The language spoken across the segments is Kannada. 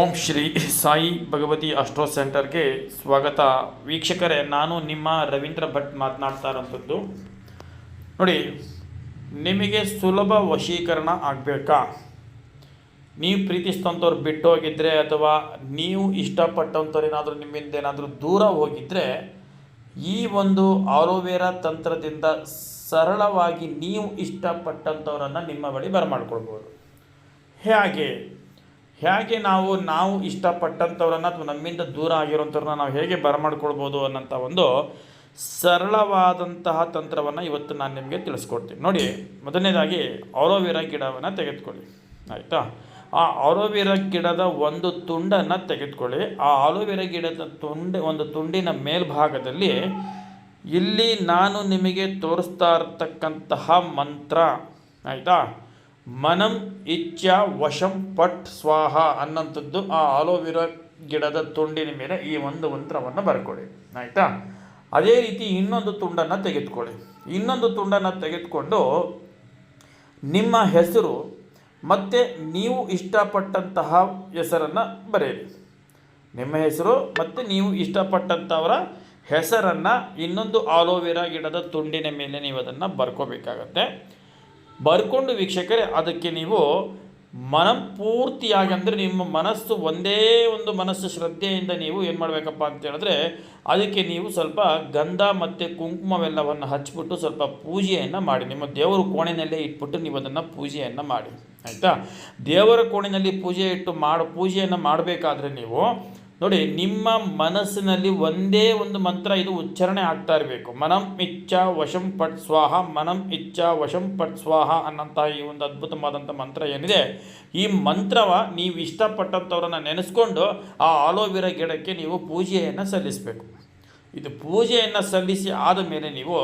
ಓಂ ಶ್ರೀ ಸಾಯಿ ಭಗವತಿ ಅಸ್ಟ್ರೋ ಸೆಂಟರ್ಗೆ ಸ್ವಾಗತ. ವೀಕ್ಷಕರೇ, ನಾನು ನಿಮ್ಮ ರವೀಂದ್ರ ಭಟ್ ಮಾತನಾಡ್ತಾ ಇರೋಂಥದ್ದು ನೋಡಿ, ನಿಮಗೆ ಸುಲಭ ವಶೀಕರಣ ಆಗಬೇಕಾ? ನೀವು ಪ್ರೀತಿಸ್ತಂಥವ್ರು ಬಿಟ್ಟು ಹೋಗಿದ್ರೆ ಅಥವಾ ನೀವು ಇಷ್ಟಪಟ್ಟಂಥವ್ರು ಏನಾದರೂ ನಿಮ್ಮಿಂದ ಏನಾದರೂ ದೂರ ಹೋಗಿದ್ದರೆ ಈ ಒಂದು ಆರೋವೇರಾ ತಂತ್ರದಿಂದ ಸರಳವಾಗಿ ನೀವು ಇಷ್ಟಪಟ್ಟಂಥವ್ರನ್ನು ನಿಮ್ಮ ಬಳಿ ಬರಮಾಡ್ಕೊಳ್ಬೋದು. ಹೇಗೆ? ಹೇಗೆ ನಾವು ನಾವು ಇಷ್ಟಪಟ್ಟಂಥವ್ರನ್ನ ಅಥವಾ ನಮ್ಮಿಂದ ದೂರ ಆಗಿರೋಂಥವ್ರನ್ನ ನಾವು ಹೇಗೆ ಬರಮಾಡ್ಕೊಳ್ಬೋದು ಅನ್ನೋಂಥ ಒಂದು ಸರಳವಾದಂತಹ ತಂತ್ರವನ್ನು ಇವತ್ತು ನಾನು ನಿಮಗೆ ತಿಳಿಸ್ಕೊಡ್ತೀನಿ. ನೋಡಿ, ಮೊದಲನೇದಾಗಿ ಆಲೋವೆರಾ ಗಿಡವನ್ನು ತೆಗೆದುಕೊಳ್ಳಿ. ಆಯಿತಾ? ಆ ಆಲೋವೆರಾ ಗಿಡದ ಒಂದು ತುಂಡನ್ನು ತೆಗೆದುಕೊಳ್ಳಿ. ಆ ಆಲೋವೆರಾ ಗಿಡದ ತುಂಡ, ಒಂದು ತುಂಡಿನ ಮೇಲ್ಭಾಗದಲ್ಲಿ ಇಲ್ಲಿ ನಾನು ನಿಮಗೆ ತೋರಿಸ್ತಾ ಇರ್ತಕ್ಕಂತಹ ಮಂತ್ರ. ಆಯಿತಾ? ಮನಂ ಇಚ್ಛ ವಶಂ ಪಟ್ ಸ್ವಾಹ ಅನ್ನೋಂಥದ್ದು ಆ ಆಲೋವಿರಾ ಗಿಡದ ತುಂಡಿನ ಮೇಲೆ ಈ ಒಂದು ಮಂತ್ರವನ್ನು ಬರ್ಕೊಳ್ಳಿ ಆಯಿತಾ? ಅದೇ ರೀತಿ ಇನ್ನೊಂದು ತುಂಡನ್ನು ತೆಗೆದುಕೊಳ್ಳಿ. ಇನ್ನೊಂದು ತುಂಡನ್ನು ತೆಗೆದುಕೊಂಡು ನಿಮ್ಮ ಹೆಸರು ಮತ್ತು ನೀವು ಇಷ್ಟಪಟ್ಟಂತಹ ಹೆಸರನ್ನು ಬರೆಯಿರಿ. ನಿಮ್ಮ ಹೆಸರು ಮತ್ತು ನೀವು ಇಷ್ಟಪಟ್ಟಂಥವರ ಹೆಸರನ್ನು ಇನ್ನೊಂದು ಆಲೋವೆರಾ ಗಿಡದ ತುಂಡಿನ ಮೇಲೆ ನೀವು ಅದನ್ನು ಬರ್ಕೋಬೇಕಾಗತ್ತೆ. ಬರ್ಕೊಂಡು ವೀಕ್ಷಕರೇ, ಅದಕ್ಕೆ ನೀವು ಮನಪೂರ್ತಿಯಾಗಿ ಅಂದರೆ ನಿಮ್ಮ ಮನಸ್ಸು ಒಂದೇ ಒಂದು ಮನಸ್ಸು ಶ್ರದ್ಧೆಯಿಂದ ನೀವು ಏನು ಮಾಡಬೇಕಪ್ಪ ಅಂತ ಹೇಳಿದ್ರೆ, ಅದಕ್ಕೆ ನೀವು ಸ್ವಲ್ಪ ಗಂಧ ಮತ್ತು ಕುಂಕುಮವೆಲ್ಲವನ್ನು ಹಚ್ಚಿಬಿಟ್ಟು ಸ್ವಲ್ಪ ಪೂಜೆಯನ್ನು ಮಾಡಿ. ನಿಮ್ಮ ದೇವರ ಕೋಣೆಯಲ್ಲೇ ಇಟ್ಬಿಟ್ಟು ನೀವು ಅದನ್ನು ಪೂಜೆಯನ್ನು ಮಾಡಿ. ಆಯಿತಾ? ದೇವರ ಕೋಣೆಯಲ್ಲಿ ಪೂಜೆ ಇಟ್ಟು ಮಾಡಿ, ಪೂಜೆಯನ್ನು ಮಾಡಬೇಕಾದ್ರೆ ನೀವು ನೋಡಿ, ನಿಮ್ಮ ಮನಸ್ಸಿನಲ್ಲಿ ಒಂದೇ ಒಂದು ಮಂತ್ರ, ಇದು ಉಚ್ಚಾರಣೆ ಆಗ್ತಾ ಇರಬೇಕು. ಮನಂ ಇಚ್ಛ ವಶಂ ಪಟ್ ಸ್ವಾಹ, ಮನಂ ಇಚ್ಛ ವಶಂ ಪಟ್ ಸ್ವಾಹ ಅನ್ನೋಂಥ ಈ ಒಂದು ಅದ್ಭುತವಾದಂಥ ಮಂತ್ರ ಏನಿದೆ, ಈ ಮಂತ್ರವ ನೀವು ಇಷ್ಟಪಟ್ಟಂಥವ್ರನ್ನ ನೆನೆಸ್ಕೊಂಡು ಆ ಆಲೋವಿರಾ ಗಿಡಕ್ಕೆ ನೀವು ಪೂಜೆಯನ್ನು ಸಲ್ಲಿಸಬೇಕು. ಇದು ಪೂಜೆಯನ್ನು ಸಲ್ಲಿಸಿ ಆದ ಮೇಲೆ ನೀವು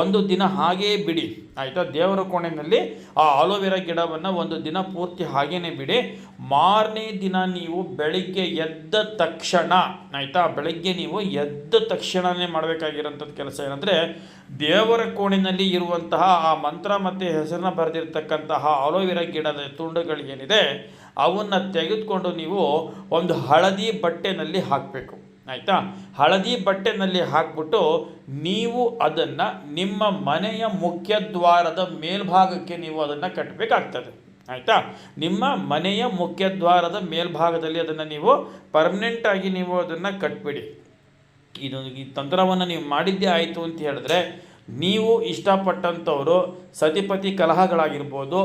ಒಂದು ದಿನ ಹಾಗೇ ಬಿಡಿ. ಆಯಿತಾ? ದೇವರ ಕೋಣೆಯಲ್ಲಿ ಆ ಆಲೋವೆರಾ ಗಿಡವನ್ನು ಒಂದು ದಿನ ಪೂರ್ತಿ ಹಾಗೇ ಬಿಡಿ. ಮಾರನೇ ದಿನ ನೀವು ಬೆಳಿಗ್ಗೆ ಎದ್ದ ತಕ್ಷಣ, ಆಯಿತಾ? ಬೆಳಗ್ಗೆ ನೀವು ಎದ್ದ ತಕ್ಷಣವೇ ಮಾಡಬೇಕಾಗಿರೋಂಥದ್ದು ಕೆಲಸ ಏನಂದರೆ, ದೇವರ ಕೋಣೆಯಲ್ಲಿ ಇರುವಂತಹ ಆ ಮಂತ್ರ ಮತ್ತು ಹೆಸರನ್ನ ಬರೆದಿರ್ತಕ್ಕಂತಹ ಆಲೋವೆರಾ ಗಿಡದ ತುಂಡುಗಳು ಏನಿದೆ, ಅವನ್ನು ತೆಗೆದುಕೊಂಡು ನೀವು ಒಂದು ಹಳದಿ ಬಟ್ಟೆನಲ್ಲಿ ಹಾಕಬೇಕು. ಆಯಿತಾ? ಹಳದಿ ಬಟ್ಟೆನಲ್ಲಿ ಹಾಕ್ಬಿಟ್ಟು ನೀವು ಅದನ್ನು ನಿಮ್ಮ ಮನೆಯ ಮುಖ್ಯ ದ್ವಾರದ ಮೇಲ್ಭಾಗಕ್ಕೆ ನೀವು ಅದನ್ನು ಕಟ್ಟಬೇಕಾಗ್ತದೆ ಆಯಿತಾ? ನಿಮ್ಮ ಮನೆಯ ಮುಖ್ಯ ದ್ವಾರದ ಮೇಲ್ಭಾಗದಲ್ಲಿ ಅದನ್ನು ನೀವು ಪರ್ಮನೆಂಟಾಗಿ ನೀವು ಅದನ್ನು ಕಟ್ಬಿಡಿ. ಇದು ಈ ತಂತ್ರವನ್ನು ನೀವು ಮಾಡಿದ್ದೇ ಆಯಿತು ಅಂತ ಹೇಳಿದ್ರೆ ನೀವು ಇಷ್ಟಪಟ್ಟಂಥವರು ಸತಿಪತಿ ಕಲಹಗಳಾಗಿರ್ಬೋದು,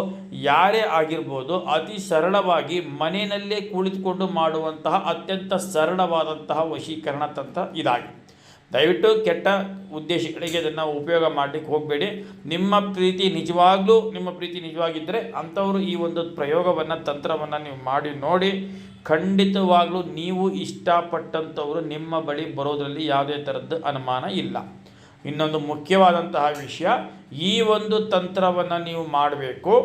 ಯಾರೇ ಆಗಿರ್ಬೋದು, ಅತಿ ಸರಳವಾಗಿ ಮನೆಯಲ್ಲೇ ಕುಳಿತುಕೊಂಡು ಮಾಡುವಂತಹ ಅತ್ಯಂತ ಸರಳವಾದಂತಹ ವಶೀಕರಣ ತಂತ್ರ ಇದಾಗಿದೆ ದಯವಿಟ್ಟು ಕೆಟ್ಟ ಉದ್ದೇಶಗಳಿಗೆ ಅದನ್ನು ಉಪಯೋಗ ಮಾಡಲಿಕ್ಕೆ ಹೋಗಬೇಡಿ. ನಿಮ್ಮ ಪ್ರೀತಿ ನಿಜವಾಗ್ಲೂ, ನಿಮ್ಮ ಪ್ರೀತಿ ನಿಜವಾಗಿದ್ದರೆ ಅಂಥವರು ಈ ಒಂದು ಪ್ರಯೋಗವನ್ನು, ತಂತ್ರವನ್ನು ನೀವು ಮಾಡಿ ನೋಡಿ, ಖಂಡಿತವಾಗ್ಲೂ ನೀವು ಇಷ್ಟಪಟ್ಟಂಥವರು ನಿಮ್ಮ ಬಳಿ ಬರೋದರಲ್ಲಿ ಯಾವುದೇ ಥರದ್ದು ಅನುಮಾನ ಇಲ್ಲ. ಇನ್ನೊಂದು ಮುಖ್ಯವಾದಂತಹ ವಿಷಯ, ಈ ಒಂದು ತಂತ್ರವನ್ನು ನೀವು ಮಾಡಬೇಕು,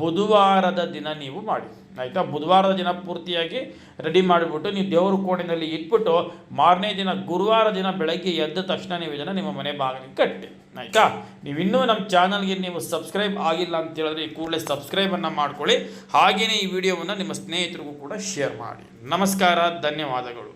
ಬುಧವಾರದ ದಿನ ನೀವು ಮಾಡಿ. ಆಯಿತಾ? ಬುಧವಾರದ ದಿನ ಪೂರ್ತಿಯಾಗಿ ರೆಡಿ ಮಾಡಿಬಿಟ್ಟು ನೀವು ದೇವ್ರ ಕೋಣೆಯಲ್ಲಿ ಇಟ್ಬಿಟ್ಟು ಮಾರನೇ ದಿನ, ಗುರುವಾರ ದಿನ ಬೆಳಗ್ಗೆ ಎದ್ದ ತಕ್ಷಣ ನೀವು ಇದನ್ನು ನಿಮ್ಮ ಮನೆ ಬಾಗಿಲಿಗೆ ಕಟ್ಟಿ. ಆಯಿತಾ? ನೀವು ಇನ್ನೂ ನಮ್ಮ ಚಾನಲ್ಗೆ ನೀವು ಸಬ್ಸ್ಕ್ರೈಬ್ ಆಗಿಲ್ಲ ಅಂತ ಹೇಳಿದ್ರೆ ಈ ಕೂಡಲೇ ಸಬ್ಸ್ಕ್ರೈಬನ್ನು ಮಾಡ್ಕೊಳ್ಳಿ. ಹಾಗೆಯೇ ಈ ವಿಡಿಯೋವನ್ನು ನಿಮ್ಮ ಸ್ನೇಹಿತರಿಗೂ ಕೂಡ ಶೇರ್ ಮಾಡಿ. ನಮಸ್ಕಾರ, ಧನ್ಯವಾದಗಳು.